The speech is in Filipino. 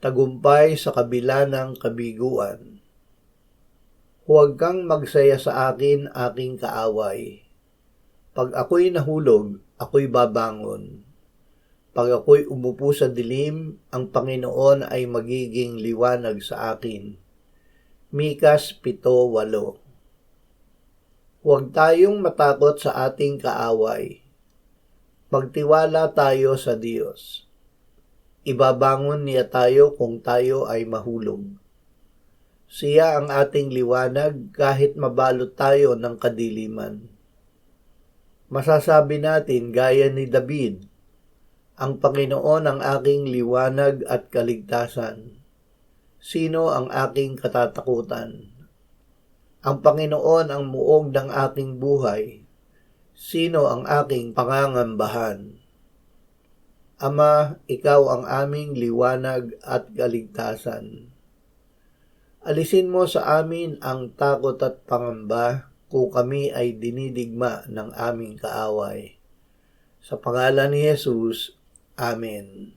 tagumpay sa kabila ng kabiguan. Huwag kang magsaya sa akin, aking kaaway. Pag ako'y nahulog, ako'y babangon. Pag ako'y umupo sa dilim, ang Panginoon ay magiging liwanag sa akin. Mikas 7.8 Huwag tayong matakot sa ating kaaway. Magtiwala tayo sa Diyos. Ibabangon niya tayo kung tayo ay mahulog. Siya ang ating liwanag kahit mabalot tayo ng kadiliman. Masasabi natin gaya ni David, ang Panginoon ang aking liwanag at kaligtasan. Sino ang aking katatakutan? Ang Panginoon ang muog ng aking buhay. Sino ang aking pangangambahan? Ama, ikaw ang aming liwanag at kaligtasan. Alisin mo sa amin ang takot at pangamba kung kami ay dinidigma ng aming kaaway. Sa pangalan ni Jesus, Amen.